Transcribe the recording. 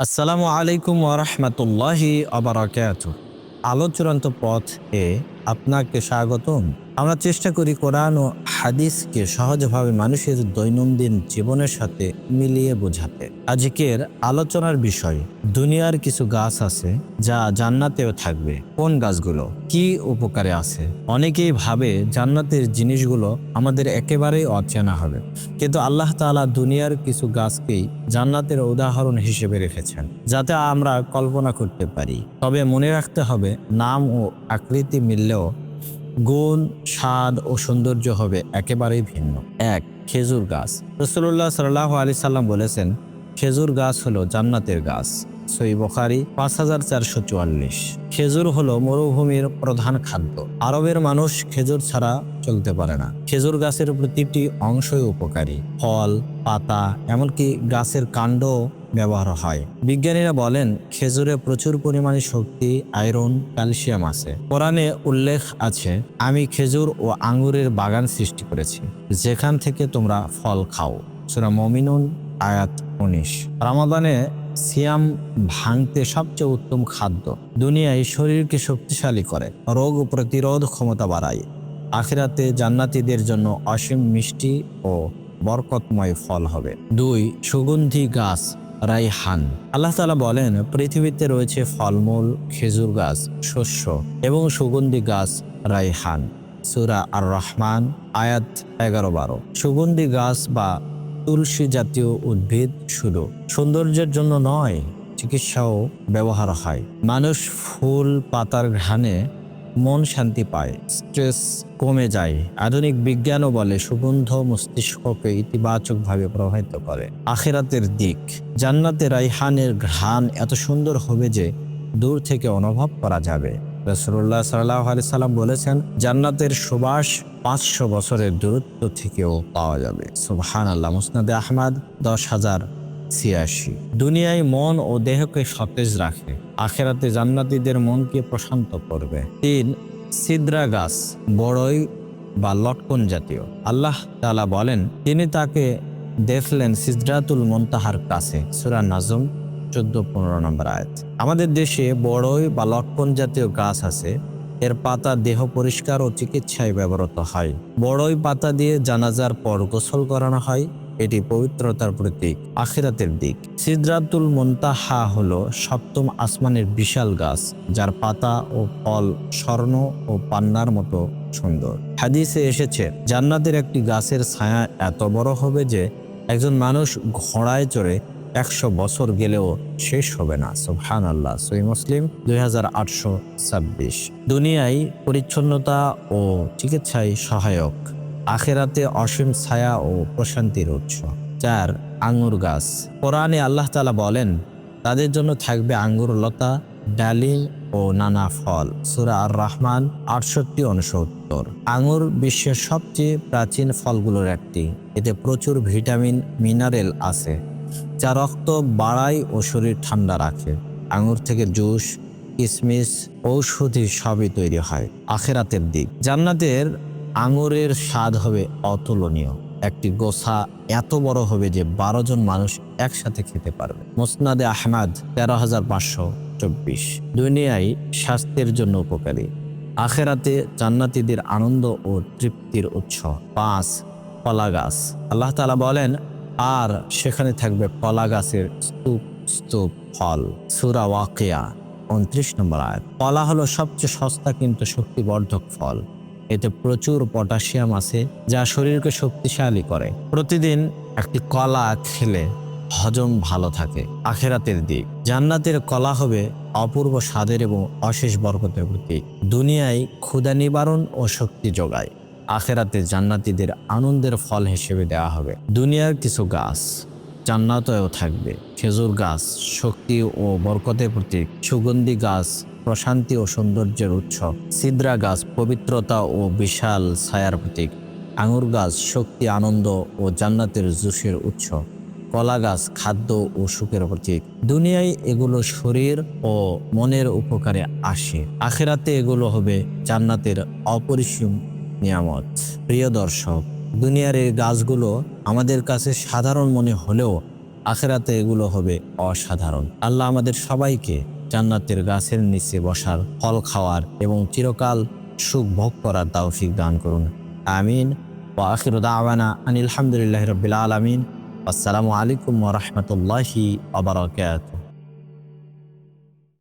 আসসালামু আলাইকুম ওরহমতুল্লাহি আবরাকাত আলো চূড়ান্ত পথ এ আপনাকে স্বাগতম। আমরা চেষ্টা করি কোরআন ও হাদিসকে সহজভাবে মানুষের দৈনন্দিন জীবনের সাথে মিলিয়ে বোঝাতে। আজকের আলোচনার বিষয়, দুনিয়ার কিছু গাছ আছে যা জান্নাতেও থাকবে। কোন গাছগুলো? কি উপকারে আছে? অনেকেই ভাবে জান্নাতের জিনিসগুলো আমাদের একেবারেই অচেনা হবে। কিন্তু আল্লাহ তাআলা দুনিয়ার কিছু গাছকেই জান্নাতের উদাহরণ হিসেবে রেখেছেন, যাতে আমরা কল্পনা করতে পারি। তবে মনে রাখতে হবে, নাম ও আকৃতি মিললেও গুণ, স্বাদ ও সৌন্দর্য হবে একেবারেই ভিন্ন। এক, খেজুর গাছ। রসুল্লাহ সাল্লাহ আলি সাল্লাম বলেছেন, খেজুর গাছ হলো জান্নাতের গাছ। সই বখারি পাঁচ হাজার চারশো চুয়াল্লিশ। খেজুর হলো মরুভূমির প্রধান খাদ্য। আরবের মানুষ খেজুর ছাড়া চলতে পারে না। খেজুর গাছের প্রতিটি অংশই উপকারী। ফল, পাতা, এমনকি গাছের কাণ্ড ব্যবহার হয়। বিজ্ঞানীরা বলেন, খেজুরে প্রচুর পরিমাণে শক্তি, আয়রন, ক্যালসিয়াম আছে। কোরআনে উল্লেখ আছে, আমি খেজুর ও আঙ্গুরের বাগান সৃষ্টি করেছি। যেখান থেকে তোমরা ফল খাও। সুরা মমিনুন, আয়াত উনিশ। রামাদানে সিয়াম ভাঙতে সবচেয়ে উত্তম খাদ্য। দুনিয়ায় শরীরকে শক্তিশালী করে, রোগ প্রতিরোধ ক্ষমতা বাড়ায়। আখিরাতে জান্নাতীদের জন্য অসীম মিষ্টি ও বরকতময় ফল হবে। দুই, সুগন্ধি গাছ। রাইহান। আল্লাহ তাআলা বলেন, পৃথিবীতে রয়েছে ফলমূল, খেজুর গাছ, শস্য এবং সুগন্ধি গাছ রাইহান। সুরা আর রহমান আয়াত এগারো বারো সুগন্ধি গাছ বা তুলসী জাতীয় উদ্ভিদ শুধু সৌন্দর্যের জন্য নয়, চিকিৎসাও ব্যবহার হয়। মানুষ ফুল, পাতার ঘ্রাণে মন শান্তি পায় স্ট্রেস কমে যায়। আধুনিক বিজ্ঞানও বলে সুগন্ধ মস্তিষ্ককে ইতিবাচকভাবে প্রভাবিত করে। আখেরাতের দিক, জান্নাতে রাইহানের ঘ্রাণ এত সুন্দর হবে যে দূর থেকে অনুভব করা যাবে। রসুল্লাহ সাল্লাহ আলি সাল্লাম বলেছেন, জান্নাতের সুবাস পাঁচশো বছরের দূরত্ব থেকেও পাওয়া যাবে। সুবহান আল্লাহ মুসনাদে আহমাদ, দশ হাজার ছিয়াশি। দুনিয়ায় মন ও দেহকে সতেজ রাখে, আখেরাতে জান্নাতীদের মনকে প্রশান্ত করবে। তিন, সিদ্রা গাছ, বড়ই বা লটকন জাতীয়। আল্লাহ তালা বলেন, তিনি তাকে দেখলেন সিদ্রাতুল মন্তাহার কাছে। সুরা নাজম চোদ্দ পনেরো নম্বর আয়াত। আমাদের দেশে বড়ই বা লটকন জাতীয় গাছ আছে, এর পাতা দেহ পরিষ্কার ও চিকিৎসায় ব্যবহৃত হয়। বড়ই পাতা দিয়ে জানাজার পর গোসল করানো হয় এটি পবিত্রতার প্রতীক, আখিরাতের দিক। সিদ্রাতুল মন্তাহা হলো সপ্তম আসমানের বিশাল গাছ, যার পাতা ও ফল স্বর্ণ ও পান্নার মতো সুন্দর। হাদিসে এসেছে, জান্নাতের একটি গাছের ছায়া এত বড় হবে যে একজন মানুষ ঘোড়ায় চড়ে একশো বছর গেলেও শেষ হবে না। সুবহান আল্লাহ সই মুসলিম, দুই হাজার আটশো ছাব্বিশ। দুনিয়ায় পরিচ্ছন্নতা ও চিকিৎসায় সহায়ক। আখেরাতে অসীম ছায়া ও প্রশান্তির উৎস। চার আঙুর গাছ। কোরআনে আল্লাহ তালা বলেন, তাদের জন্য থাকবে আঙ্গুর লতা, ডালিম ও নানা ফল। সুরা আর রহমান আটষট্টি উনসত্তর। আঙুর বিশ্বের সবচেয়ে প্রাচীন ফলগুলোর একটি। এতে প্রচুর ভিটামিন, মিনারেল আছে, যা রক্ত বাড়ায় ও শরীর ঠান্ডা রাখে। আঙুর থেকে জুস, কিসমিস, ঔষধি সবই তৈরি হয়। আখেরাতের দিক। জান্নাতের আঙুরের স্বাদ হবে অতুলনীয়। একটি গোসা এত বড় হবে যে বারো জন মানুষ একসাথে খেতে পারবে। মোসনাদে আহমাদ, তেরো হাজার পাঁচশো চব্বিশ। দুনিয়ায় স্বাস্থ্যের জন্য উপকারী। আখেরাতে জান্নাতীদের আনন্দ ও তৃপ্তির উৎস। পাঁচ কলা গাছ আল্লাহ তালা বলেন, আর সেখানে থাকবে কলা গাছের স্তূপ স্তূপ, ফল। সুরা ওয়াকিয়া, উনত্রিশ নম্বর আয় কলা হলো সবচেয়ে সস্তা কিন্তু শক্তিবর্ধক ফল। এতে প্রচুর পটাশিয়াম আছে যা শরীরকে শক্তিশালী করে। প্রতিদিন একটি কলা খেলে হজম ভালো থাকে, আখেরাতের দিক। জান্নাতের কলা হবে অপূর্ব স্বাদের এবং অশেষ বরকতের প্রতীক। দুনিয়ায় ক্ষুধা নিবারণ ও শক্তি যোগায়। আখেরাতে জান্নাতীদের আনন্দের ফল হিসেবে দেওয়া হবে। দুনিয়ার কিছু গাছ জান্নাতেও থাকবে। খেজুর গাছ শক্তি ও বরকতের প্রতীক। সুগন্ধি গাছ প্রশান্তি ও সৌন্দর্যের উৎস। সিদ্রা গাছ পবিত্রতা ও বিশাল ছায়ার প্রতীক। আঙুর গাছ শক্তি, আনন্দ ও জান্নাতের জুসের উৎস। কলা গাছ খাদ্য ও সুখের প্রতীক। দুনিয়ায় এগুলো শরীর ও মনের উপকারে আসে। আখেরাতে এগুলো হবে জান্নাতের অপরিসীম নিয়ামত। প্রিয় দর্শক, দুনিয়ার এই গাছগুলো আমাদের কাছে সাধারণ মনে হলেও আখেরাতে এগুলো হবে অসাধারণ। আল্লাহ আমাদের সবাইকে জান্নাতের গাছের নিচে বসার ফল খাওয়ার এবং চিরকাল সুখ ভোগ করার তৌফিক দান করুন। আমিন। ও আখির দাওয়ানা আনিল হামদুলিল্লাহ রবিল আলমিন। আসসালামু আলাইকুম ওরহমতুল্লাহি আবরকাত